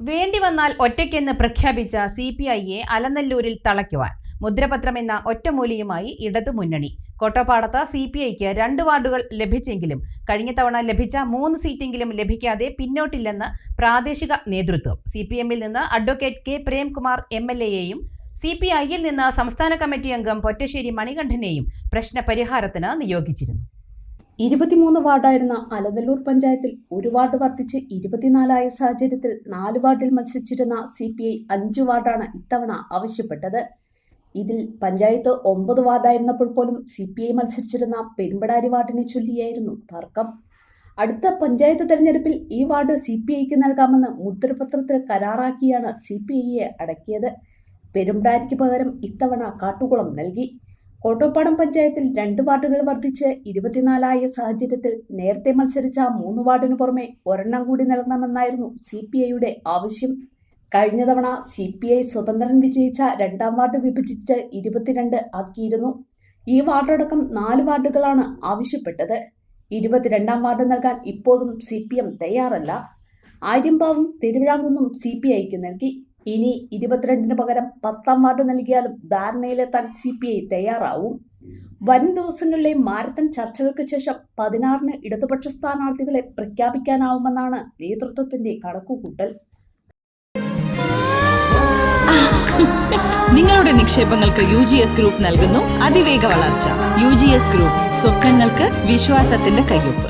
വേണ്ടി വന്നാൽ ഒറ്റയ്ക്കെന്ന് പ്രഖ്യാപിച്ച സി പി ഐയെ അലനല്ലൂരിൽ തളയ്ക്കുവാൻ. മുദ്രപത്രം എന്ന ഒറ്റമൂലിയുമായി ഇടതു മുന്നണി. കോട്ടപ്പാടത്ത് സി പി ഐക്ക് രണ്ട് വാർഡുകൾ ലഭിച്ചെങ്കിലും കഴിഞ്ഞ തവണ ലഭിച്ച മൂന്ന് സീറ്റെങ്കിലും ലഭിക്കാതെ പിന്നോട്ടില്ലെന്ന് പ്രാദേശിക നേതൃത്വം. സി പി എമ്മിൽ നിന്ന് advocate K. Premkumar M L എയെയും C P ഐയിൽ നിന്ന് സംസ്ഥാന കമ്മിറ്റി അംഗം പൊറ്റശ്ശേരി മണികണ്ഠനെയും പ്രശ്നപരിഹാരത്തിന് നിയോഗിച്ചിരുന്നു. ഇരുപത്തിമൂന്ന് വാർഡായിരുന്ന അലനല്ലൂർ പഞ്ചായത്തിൽ ഒരു വാർഡ് വർദ്ധിച്ച് ഇരുപത്തിനാലായ സാഹചര്യത്തിൽ നാല് വാർഡിൽ മത്സരിച്ചിരുന്ന സി പി ഐ അഞ്ച് വാർഡാണ് ഇത്തവണ ആവശ്യപ്പെട്ടത്. ഇതിൽ പഞ്ചായത്ത് ഒമ്പത് വാർഡായിരുന്നപ്പോൾ പോലും സി പി ഐ മത്സരിച്ചിരുന്ന പെരുമ്പടാരി വാർഡിനെ ചൊല്ലിയായിരുന്നു തർക്കം. അടുത്ത പഞ്ചായത്ത് തെരഞ്ഞെടുപ്പിൽ ഈ വാർഡ് സി പി ഐക്ക് നൽകാമെന്ന് മുദ്രപത്രത്തിൽ കരാറാക്കിയാണ് സി പി ഐയെ അടക്കിയത്. പെരുമ്പടാരിക്ക് പകരം ഇത്തവണ കാട്ടുകുളം നൽകി. കോട്ടോപ്പാടം പഞ്ചായത്തിൽ രണ്ട് വാർഡുകൾ വർദ്ധിച്ച് ഇരുപത്തിനാലായ സാഹചര്യത്തിൽ നേരത്തെ മത്സരിച്ച മൂന്ന് വാർഡിനു പുറമെ ഒരെണ്ണം കൂടി നൽകണമെന്നായിരുന്നു സി പി ഐയുടെ ആവശ്യം. കഴിഞ്ഞ തവണ സി പി ഐ സ്വതന്ത്രൻ വിജയിച്ച രണ്ടാം വാർഡ് വിഭജിച്ച് ഇരുപത്തിരണ്ട് ആക്കിയിരുന്നു. ഈ വാർഡടക്കം നാല് വാർഡുകളാണ് ആവശ്യപ്പെട്ടത്. ഇരുപത്തിരണ്ടാം വാർഡ് നൽകാൻ ഇപ്പോഴും സി പി എം തയ്യാറല്ല. ആര്യമ്പാവും തിരുവിഴാങ്കുന്നും സി പി ഐക്ക് നൽകി. ഇനി ഇരുപത്തിരണ്ടിന് പകരം പത്താം വാർഡ് നൽകിയാലും ധാരണയിലെത്താൻ സി പി ഐ തയ്യാറാവും. വരും ദിവസങ്ങളിലെ മാരത്തൺ ചർച്ചകൾക്ക് ശേഷം പതിനാറിന് ഇടതുപക്ഷ സ്ഥാനാർത്ഥികളെ പ്രഖ്യാപിക്കാനാവുമെന്നാണ് നേതൃത്വത്തിന്റെ കണക്കുകൂട്ടൽ. നിങ്ങളുടെ നിക്ഷേപങ്ങൾക്ക് യു ജി എസ് ഗ്രൂപ്പ് നൽകുന്നു. അതിവേഗ വളർച്ച. യു ജി എസ് ഗ്രൂപ്പ് സ്വപ്നങ്ങൾക്ക് വിശ്വാസത്തിന്റെ കയ്യൊപ്പ്.